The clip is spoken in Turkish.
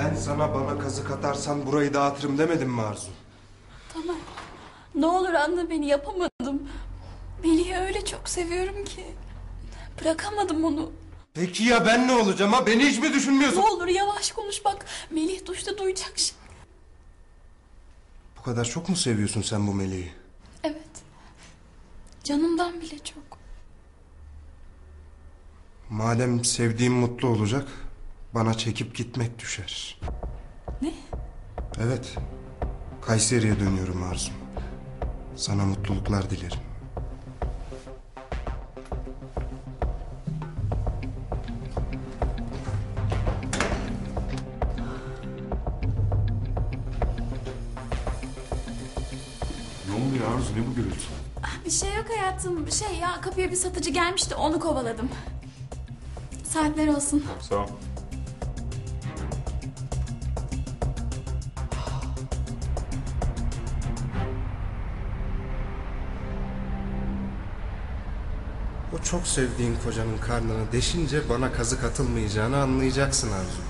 Ben sana bana kazık atarsan burayı dağıtırım demedim mi Arzu? Tamam. Ne olur anla beni yapamadım. Melih'i öyle çok seviyorum ki. Bırakamadım onu. Peki ya ben ne olacağım ha? Beni hiç mi Ne düşünmüyorsun? olur yavaş konuş bak. Melih duşta duyacak şimdi. Bu kadar çok mu seviyorsun sen bu meleği? Evet. Canımdan bile çok. Madem sevdiğim mutlu olacak, bana çekip gitmek düşer. Ne? Evet, Kayseri'ye dönüyorum Arzum. Sana mutluluklar dilerim. Ne oluyor Arzu ne bu gürültü? Bir şey yok hayatım. Şey ya kapıya bir satıcı gelmişti onu kovaladım. Saatler olsun. Sağ ol. O çok sevdiğin kocanın karnını deşince bana kazık atılmayacağını anlayacaksın Arzu.